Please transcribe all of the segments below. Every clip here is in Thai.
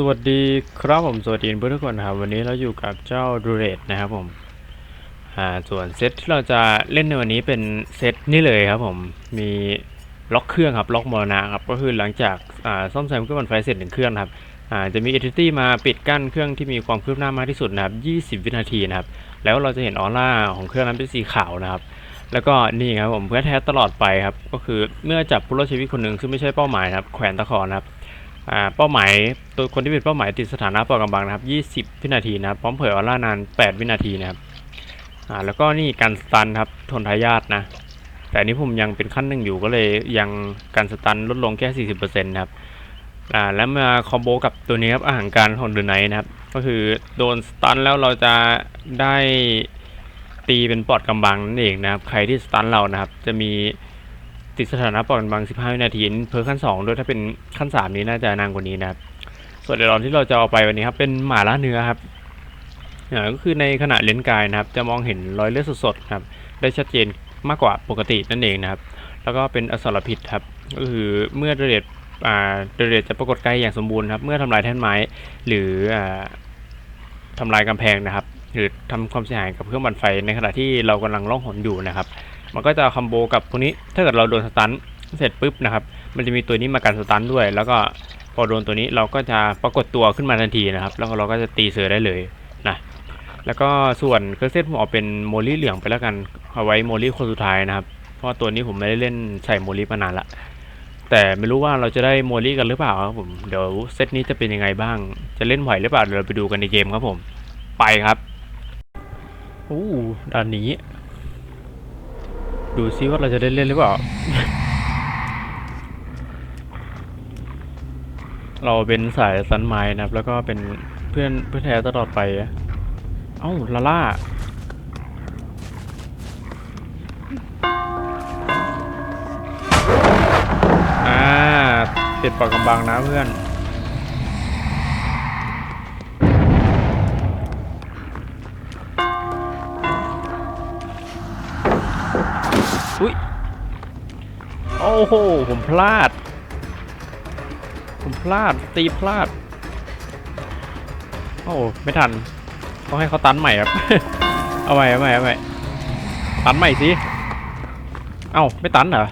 สวัสดีครับผม สวัสดีเพื่อนทุกคนครับ วันนี้เราอยู่กับเจ้าดูเรตนะครับผมอ่าส่วนเซตที่เราจะเล่นในวันนี้เป็นเซตนี่เลยครับผม มีล็อกเครื่องครับล็อกมรณะครับ ก็คือหลังจากอ่าซ่อมแซมเครื่องบรรไฟเสร็จหนึ่งเครื่องครับอ่าจะมีเอทิตี้มาปิดกั้นเครื่องที่มีความคืบหน้ามากที่สุดนะครับ20 วินาทีนะครับ แล้วเราจะเห็นออร่าของเครื่องนั้นเป็นสีขาวนะครับแล้วก็นี่ครับผมเพื่อแท้ตลอดไปครับก็คือเมื่อจับผู้รอดชีวิตคนหนึ่งซึ่งไม่ใช่เป้าหมายครับแขวนตะขอนะครับ เป้าหมายตัวคนที่เป็นเป้าหมายติดสถานะปลอดกำบังนะครับ 20 วินาทีนะครับพร้อมเผยออร่านาน 8 วินาทีนะครับอ่าแล้วก็นี่การสตันครับทนทายาทนะแต่นี้ผมยังเป็นขั้นหนึ่งอยู่ก็เลยยังการสตันลดลงแค่ 40%นะครับอ่าแล้วมาคอมโบกับตัวนี้ครับอาหารการของเดอะไนท์นะครับ ก็คือโดนสตันแล้วเราจะได้ตีเป็นปลอดกำบังนั่นเองนะครับ ใครที่สตันเรานะครับ จะมี ติดสถานะปลอดบัง15 วินาทีเพิ่มขั้น 2 ด้วยถ้าเป็นขั้น 3 นี้น่าจะนานกว่านี้นะครับ ส่วนเดรอนที่เราจะเอาไปวันนี้ครับเป็นหมาล่าเนื้อครับก็คือในขณะเลนกายนะครับ จะมองเห็นรอยเลือดสดๆครับ ได้ชัดเจนมากกว่าปกตินั่นเองนะครับ แล้วก็เป็นอสรพิษครับ ก็คือเมื่อเดเรตอ่าเดเรตจะปรากฏกายอย่างสมบูรณ์ครับ เมื่อทำลายแท่นไม้หรืออ่าทำลายกำแพงนะครับ หรือทำความเสียหายกับเครื่องบันไฟในขณะที่เรากำลังล่องหนอยู่นะครับ มันก็จะคอมโบกับพวกนี้ ถ้าเกิดเราโดนสตันเสร็จปุ๊บนะครับ มันจะมีตัวนี้มากันสตันด้วย แล้วก็พอโดนตัวนี้เราก็จะปรากฏตัวขึ้นมาทันทีนะครับ แล้วเราก็จะตีเสือได้เลยนะ แล้วก็ส่วนเครื่องเซตผมเอาเป็นโมลี่เหลืองไปแล้วกัน เอาไว้โมลี่คนสุดท้ายนะครับ เพราะตัวนี้ผมไม่ได้เล่นใส่โมลี่มานานละ แต่ไม่รู้ว่าเราจะได้โมลี่กันหรือเปล่าครับผม เดี๋ยวเซตนี้จะเป็นยังไงบ้าง จะเล่นไหวหรือเปล่า เดี๋ยวเราไปดูกันในเกมครับผม ไปครับ อู้ด่านนี้ ดูซิว่าเราจะได้เล่นหรือเปล่า เราเป็นสายสันไม้นะครับ แล้วก็เป็นเพื่อนเพื่อนแท้ตลอดไป เอ้าลาล่าอ่าติดปากกำบังนะเพื่อน อุ้ย โอ้โห ผมพลาด ผมพลาด ตีพลาด โอ้ ไม่ทัน ต้องให้เขาตันใหม่ครับ เอาใหม่เอาใหม่เอาใหม่ตันใหม่สิ เอ้า ไม่ตันเหรอ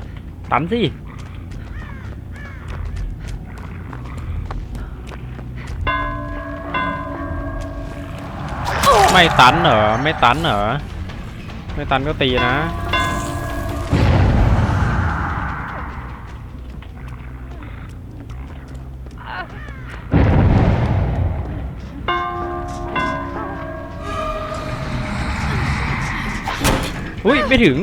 ตันสิไม่ตันเหรอ ไม่ตันเหรอ ไม่ตันก็ตีนะ อุ้ยไม่ถึง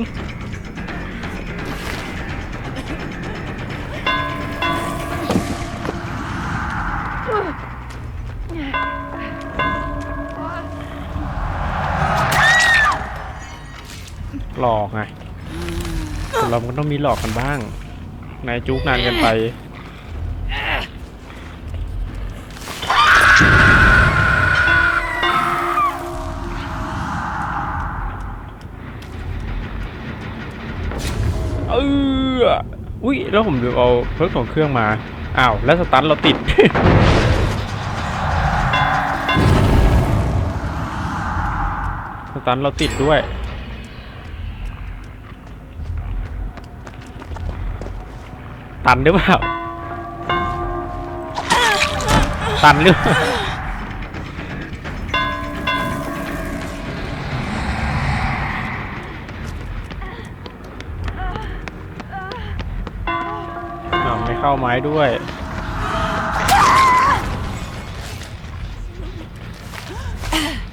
หลอกไงคนเรามันก็ต้องมีหลอกกันบ้าง นายจุกนานเกันไป อุ้ยแล้วผมลืมเอาเพิร์กของเครื่องมาอ้าวแล้วสตันเราติด สตันเราติดด้วยตันหรือเปล่า ตันหรือเปล่า ไม่เข้าไม้ด้วย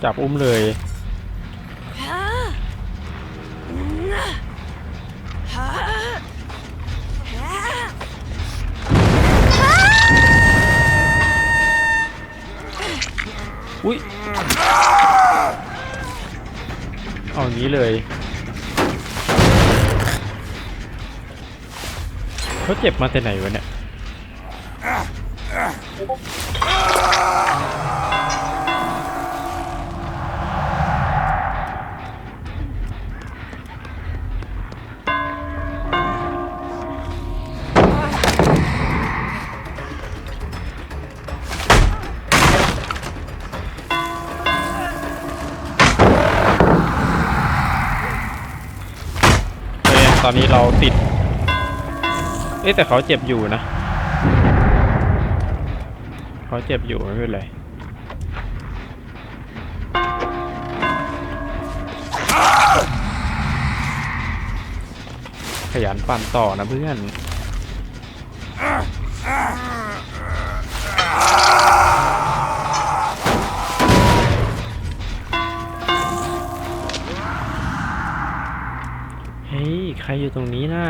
จับอุ้มเลย อุ้ยเอาอย่างนี้เลยเขาเจ็บมาแต่ไหนวะเนี่ย ตอนนี้เราติด เอ๊ะแต่เขาเจ็บอยู่นะ เขาเจ็บอยู่ไม่เป็นไรขยันปั่นต่อนะเพื่อนเฮ้ย ใครอยู่ตรงนี้น่ะ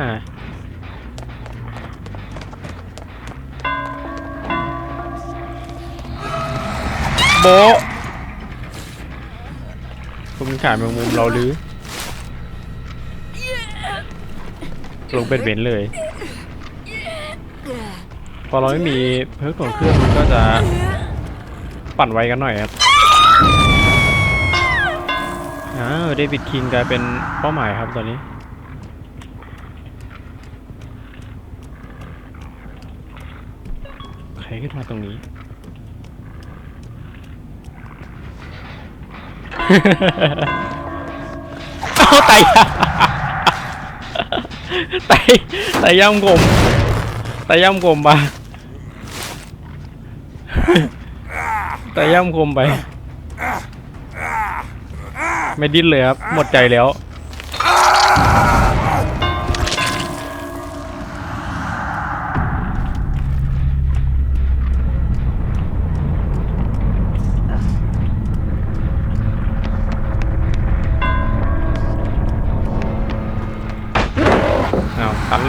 โบะคุณขายแมงมุมเราหรือ ลงเป็นเบนเลย พอเราไม่มีเพิร์กของเครื่องมันก็จะปั่นไวกันหน่อยครับอ้าวเดวิดคิงกลายเป็นเป้าหมายครับตอนนี้ใครขึ้นมาตรงนี้ เอาไต่ไต่ไต่ย่ำกลมไต่ย่ำกลมปะไต่ย่ำกลมไป ไม่ดิ้นเลยครับ หมดใจแล้ว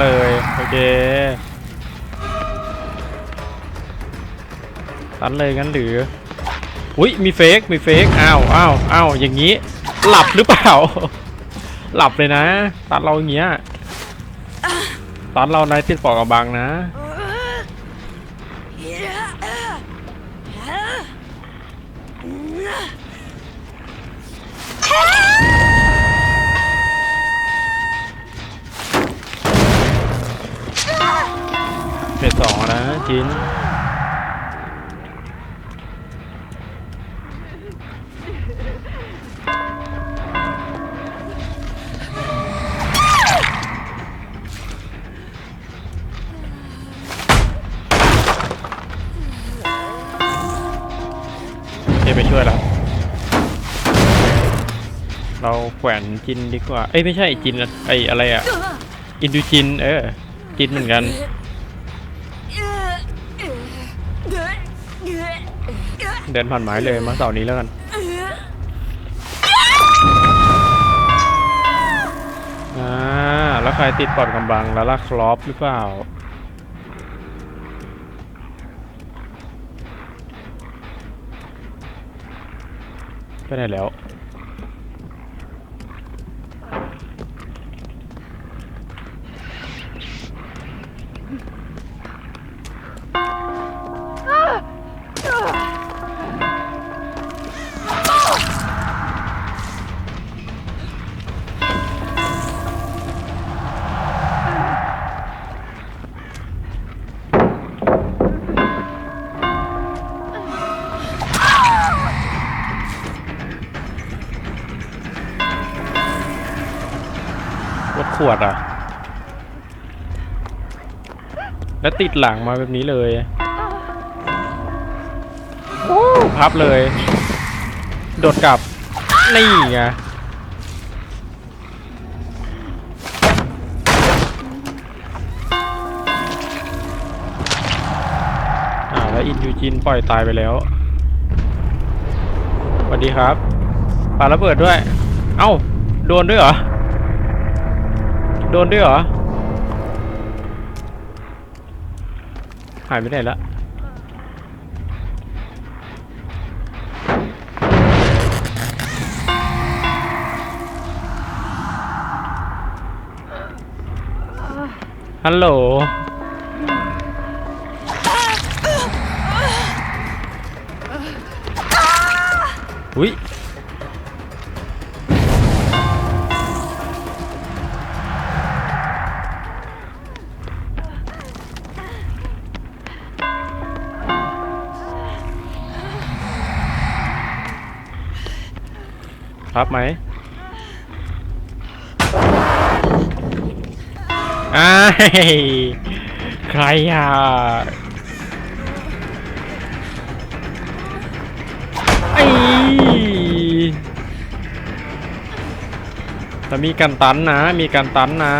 เลย โอเคตัดเลยงั้นหรือ อุ้ยมีเฟกมีเฟกอ้าวอ้าวอ้าวอย่างนี้ หลับหรือเปล่า หลับเลยนะ ตัดเราอย่างเงี้ยตัดเราในติดปอกกระบังนะ เฟสสองนะจินเดี๋ยวไปช่วยแล้วเราแขวนจินดีกว่า เอ้ยไม่ใช่จินอะไออะไรอะอินดูจิน เออ จินเหมือนกัน เดินผ่านไม้เลยมาเสาร์นี้แล้วกันอ่าแล้วใครติดปอดกำบังแล้วลากคลอปหรือเปล่าไปไหนแล้ว วดอะ แล้วติดหลังมาแบบนี้เลยพับเลย โดดกลับ นี่ไงแล้วอินยูจินปล่อยตายไปแล้วสวัสดีครับปาระเบิดด้วย เอ้า โดนด้วยเหรอ โดนด้วยเหรอ หายไปไหนละฮัลโหล อุ้ย ครับไหมอ้ายใครอะไอ้แต่มีการตันนะ มีการตันนะ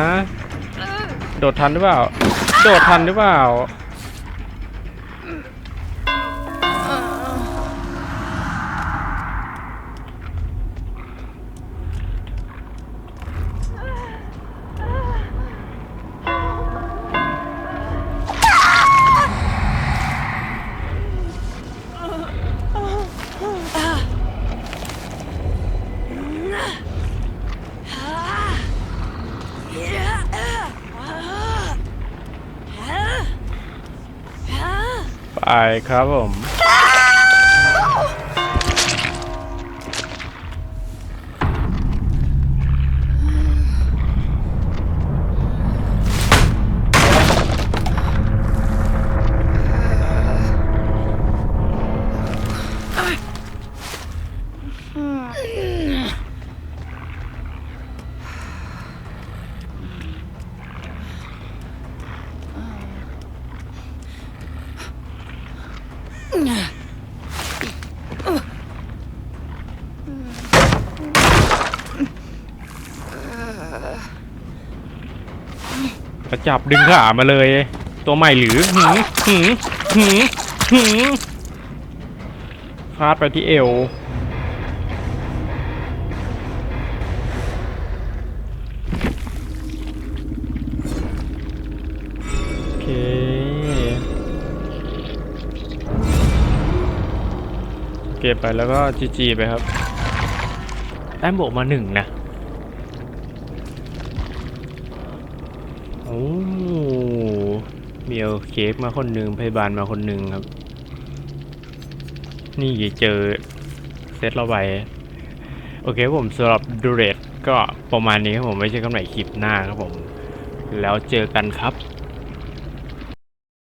โดดทันหรือเปล่า โดดทันหรือเปล่า ไปครับผม จับดึงขามาเลย ตัวใหม่หรือหืมหืมหืมหืมฟาดไปที่เอวโอเคเก็บไปแล้วก็จีจีไปครับแต้มบวกมาหนึ่งนะ อ้มีเอาเค้กมาคนหนึ่งพยาบาลมาคนหนึ่งครับ นี่เจอเซตเราไปโอเคผมสำหรับดูเรตก็ประมาณนี้ครับผมไม่ใช่กันใหม่คลิปหน้าครับผม แล้วเจอกันครับ